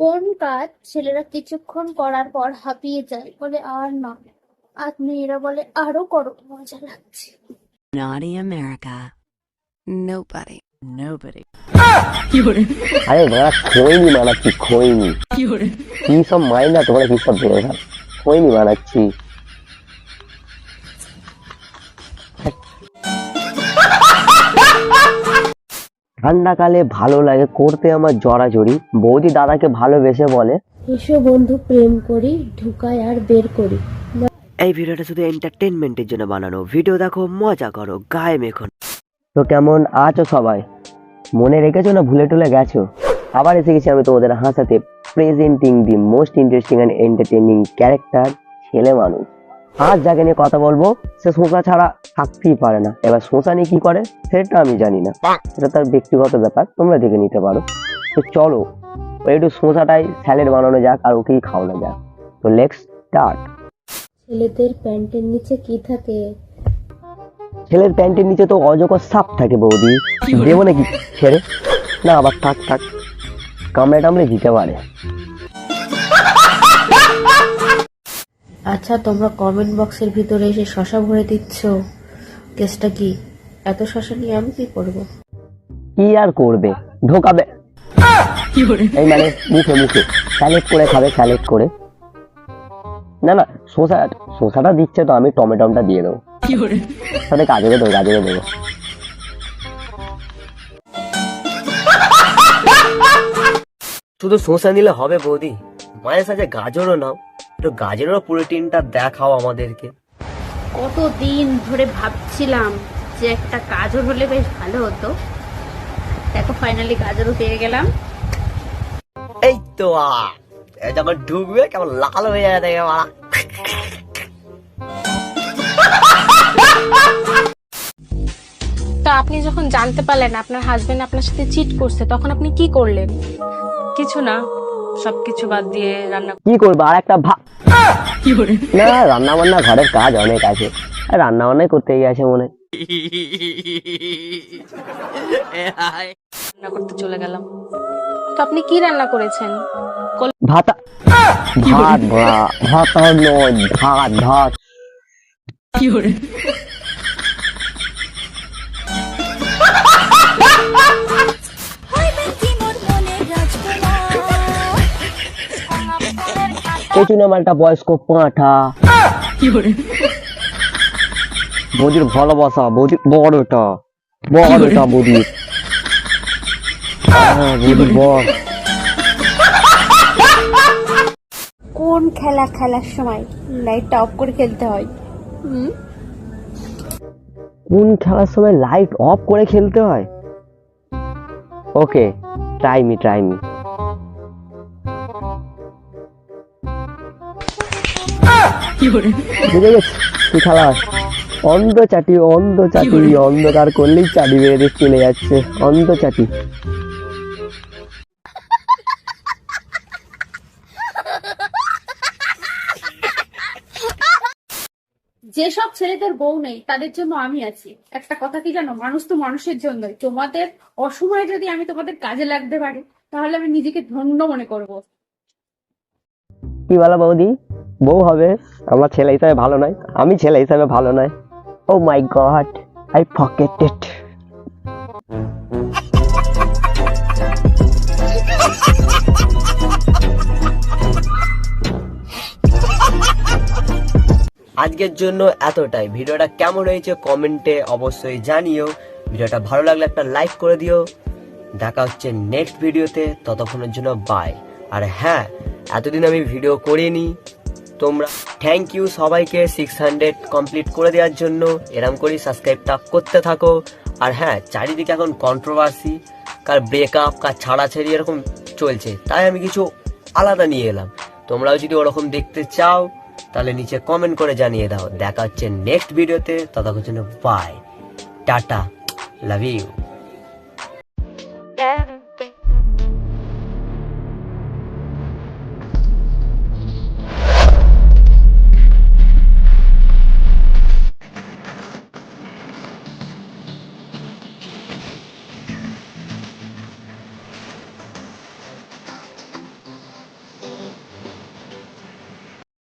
কোন কাজ ছেলেরা কিছুক্ষণ করার পর হাঁপিয়ে যায় বলে আর না আর মেয়েরা বলে আরও করো মজা লাগছে Naughty America. Nobody. Nobody. আরে মারা খৈনি বানাচ্ছি খৈনি কি সব মাইনা তোমরা কি সব বেড়ে থাক খৈনি ঠান্ডাকালে ভালো লাগে করতে আমার জড়াজড়ি। বৌদি দাদাকে ভালোবেসে বলে এসো বন্ধু প্রেম করি ঢুকায় আর বের করি। এই ভিডিওটা শুধু এন্টারটেনমেন্টের জন্য বানানো। ভিডিও দেখো মজা করো গায়ে মেখো তো কেমন আছো সবাই? মনে রেখেছো না ভুলে টুলে গেছো? আবার এসে গেছি আমি তোমাদের হাসাতে presenting the most interesting and entertaining character ছেলে মানুষ। আজ যাকে নিয়ে কথা বলব সে শোঁসা ছাড়া থাকতেই পারে না। এবার শোঁসা নিয়ে কি করে সেটা আমি জানি না। এটা তার ব্যক্তিগত ব্যাপার তোমরা দেখে নিতে পারো। তো চলো একটু শোঁসাটাই স্যালাড বানানো যাক আর ওকেই খাওয়ানো যাক। তো লেটস স্টার্ট ছেলেদের প্যান্টের নিচে কি থাকে? ছেলের প্যান্টের নিচে তো অজগর সাপ থাকে বৌদি। দেবো নাকি? ছেড়ে। না আবার থাক থাক। কামড়ে টামড়ে দিতে পারে। আচ্ছা তোমরা কমেন্ট বক্সের ভিতরে এসে শশা ভরে দিচ্ছ। কেসটা কি? এত শশা নিয়ে আমি কি করব? কি আর করবে? ঢোকাবে। এই মানে মুখে মুখে। স্যালেড করে খাবে স্যালেড করে। না না শসা শসাটা দিচ্ছে তো আমি টমেটোটা দিয়ে দেবো। সাথে গাজরে দেবো গাজরে দেবো। শুধু শসা নিলে হবে বৌদি। মায়ের সাথে গাজরও নাও। একটু গাজরেরও প্রোটিনটা দেখাও আমাদেরকে। কতদিন ধরে ভাবছিলাম যে একটা গাজর হলে বেশ ভালো হতো। দেখো ফাইনালি গাজরও পেয়ে গেলাম। এই তো যখন ঢুকবে কেমন লাল হয়ে যায় দেখে মারা। তো আপনি যখন জানতে পারলেন আপনার হাজবেন্ড আপনার সাথে চিট করছে তখন আপনি কি করলেন? কিছু না। সবকিছু বাদ দিয়ে রান্না কি করব? আর একটা ভা না রান্না বান্না ঘরের কাজ অনেক আছে। আর রান্না বান্নাই করতে গেছে মনে হয়। রান্না করতে চলে গেলাম। তো আপনি কি রান্না করেছেন? ভাতা ভাত ভা- ভাত নয় ভাত ভাত। কচুনা মালটা বয়স্ক পাঁঠা। বৌদির ভালোবাসা বৌদির বড়টা বড়টা বৌদির। হ্যাঁ, বৌদির বড় কোন খেলা খেলার সময় লাইটটা অফ করে খেলতে হয়? কোন খেলার সময় লাইট অফ করে খেলতে হয়? Okay try me try me বুঝে গেছি কি খেলা? হয়? অন্ধ চাটি অন্ধ চাটি অন্ধকার করলেই চাটি বেড়ে চলে যাচ্ছে। অন্ধ চাটি। যেসব ছেলেদের বউ নেই তাদের জন্য আমি আছি। একটা কথা কি জানো? মানুষ তো মানুষের জন্যই। তোমাদের অসময়ে যদি আমি তোমাদের কাজে লাগতে পারি তাহলে আমি নিজেকে ধন্য মনে করব। কি বলো বৌদি? বউ হবে, আমার ছেলে হিসাবে ভালো নয়, আমি ছেলে হিসাবে ভালো নয়। ও মাই গড আই ফকেটেড আজকের জন্য এতটাই। ভিডিওটা কেমন হয়েছে কমেন্টে অবশ্যই জানিও। ভিডিওটা ভালো লাগলে একটা লাইক করে দিও। দেখা হচ্ছে নেক্সট ভিডিওতে ততক্ষণের জন্য বাই আর হ্যাঁ এতদিন আমি ভিডিও করিনি। তোমরা থ্যাংক ইউ সবাইকে সিক্স হান্ড্রেড কমপ্লিট করে দেওয়ার জন্য। এরম করেই সাবস্ক্রাইবটা করতে থাকো। আর হ্যাঁ চারিদিকে এখন কন্ট্রোভার্সি কার ব্রেকআপ কার ছাড়াছাড়ি এরকম চলছে। তাই আমি কিছু আলাদা নিয়ে এলাম। তোমরাও যদি ওরকম দেখতে চাও, তাহলে নিচে কমেন্ট করে জানিয়ে দাও। দেখা হচ্ছে নেক্সট ভিডিওতে ততক্ষণ বাই টাটা। Love you